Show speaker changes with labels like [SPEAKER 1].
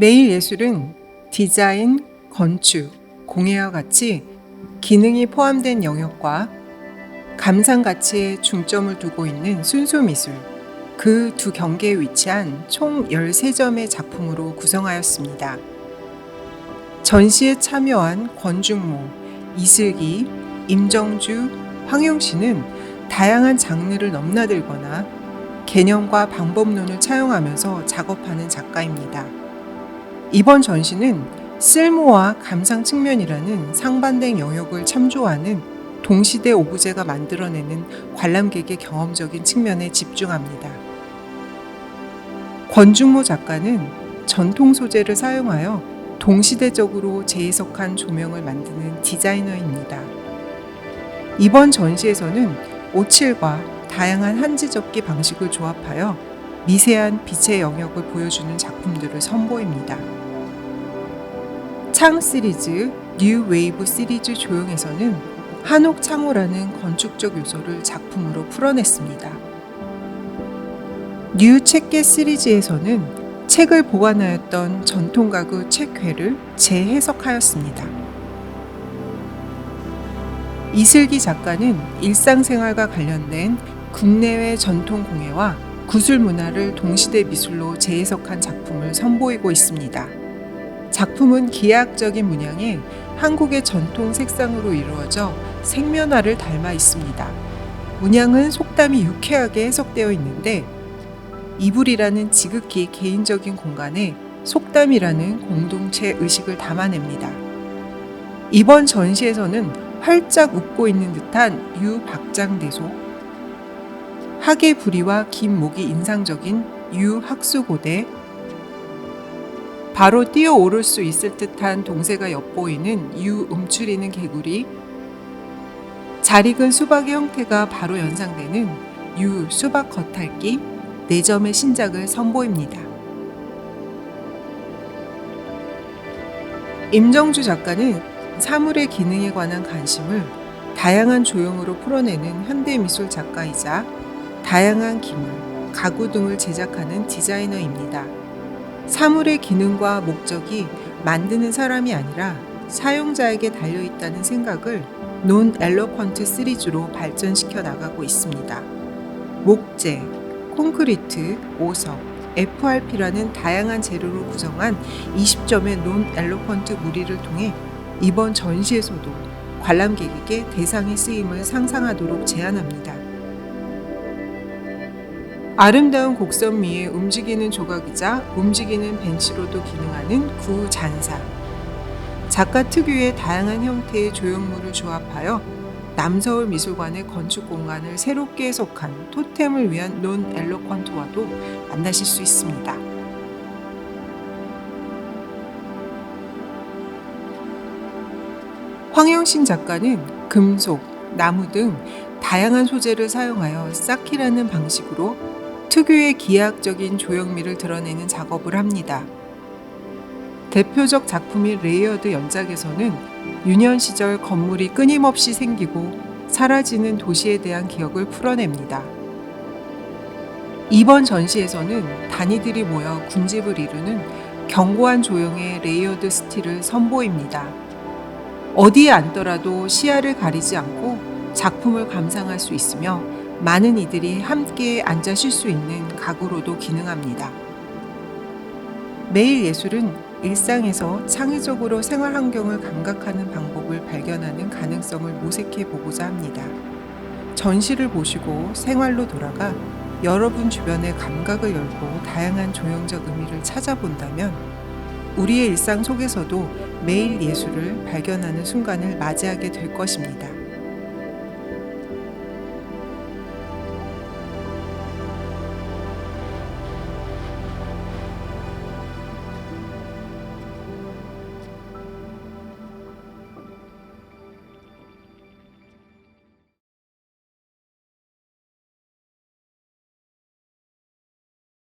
[SPEAKER 1] 매일 예술은 디자인, 건축, 공예와 같이 기능이 포함된 영역과 감상 가치에 중점을 두고 있는 순수 미술, 그 두 경계에 위치한 총 13점의 작품으로 구성하였습니다. 전시에 참여한 권중모, 이슬기, 임정주, 황용 씨는 다양한 장르를 넘나들거나 개념과 방법론을 차용하면서 작업하는 작가입니다. 이번 전시는 쓸모와 감상 측면이라는 상반된 영역을 참조하는 동시대 오브제가 만들어내는 관람객의 경험적인 측면에 집중합니다. 권중모 작가는 전통 소재를 사용하여 동시대적으로 재해석한 조명을 만드는 디자이너입니다. 이번 전시에서는 오칠과 다양한 한지 접기 방식을 조합하여 미세한 빛의 영역을 보여주는 작품들을 선보입니다. 창 시리즈, 뉴 웨이브 시리즈 조형에서는 한옥 창호라는 건축적 요소를 작품으로 풀어냈습니다. 뉴 책계 시리즈에서는 책을 보관하였던 전통 가구 책회를 재해석하였습니다. 이슬기 작가는 일상생활과 관련된 국내외 전통 공예와 구슬 문화를 동시대 미술로 재해석한 작품을 선보이고 있습니다. 작품은 기하학적인 문양에 한국의 전통 색상으로 이루어져 생면화를 닮아 있습니다. 문양은 속담이 유쾌하게 해석되어 있는데 이불이라는 지극히 개인적인 공간에 속담이라는 공동체 의식을 담아냅니다. 이번 전시에서는 활짝 웃고 있는 듯한 유박장대소, 학의 부리와 긴 목이 인상적인 유학수고대, 바로 뛰어오를 수 있을 듯한 동새가 엿보이는 유음추리는 개구리, 잘 익은 수박의 형태가 바로 연상되는 유 수박 겉핥기, 네 점의 신작을 선보입니다. 임정주 작가는 사물의 기능에 관한 관심을 다양한 조형으로 풀어내는 현대미술 작가이자 다양한 기물, 가구 등을 제작하는 디자이너입니다. 사물의 기능과 목적이 만드는 사람이 아니라 사용자에게 달려 있다는 생각을 논 엘로펀트 시리즈로 발전시켜 나가고 있습니다. 목재, 콘크리트, 오석, FRP라는 다양한 재료로 구성한 20점의 논 엘로펀트 무리를 통해 이번 전시에서도 관람객에게 대상의 쓰임을 상상하도록 제안합니다. 아름다운 곡선미의 움직이는 조각이자 움직이는 벤치로도 기능하는 구잔사. 작가 특유의 다양한 형태의 조형물을 조합하여 남서울 미술관의 건축 공간을 새롭게 해석한 토템을 위한 논 엘로컨트와도 만나실 수 있습니다. 황영신 작가는 금속, 나무 등 다양한 소재를 사용하여 쌓기라는 방식으로 특유의 기하학적인 조형미를 드러내는 작업을 합니다. 대표적 작품인 레이어드 연작에서는 유년 시절 건물이 끊임없이 생기고 사라지는 도시에 대한 기억을 풀어냅니다. 이번 전시에서는 단위들이 모여 군집을 이루는 견고한 조형의 레이어드 스틸을 선보입니다. 어디에 앉더라도 시야를 가리지 않고 작품을 감상할 수 있으며 많은 이들이 함께 앉아 쉴 수 있는 가구로도 기능합니다. 매일 예술은 일상에서 창의적으로 생활 환경을 감각하는 방법을 발견하는 가능성을 모색해 보고자 합니다. 전시를 보시고 생활로 돌아가 여러분 주변의 감각을 열고 다양한 조형적 의미를 찾아본다면 우리의 일상 속에서도 매일 예술을 발견하는 순간을 맞이하게 될 것입니다.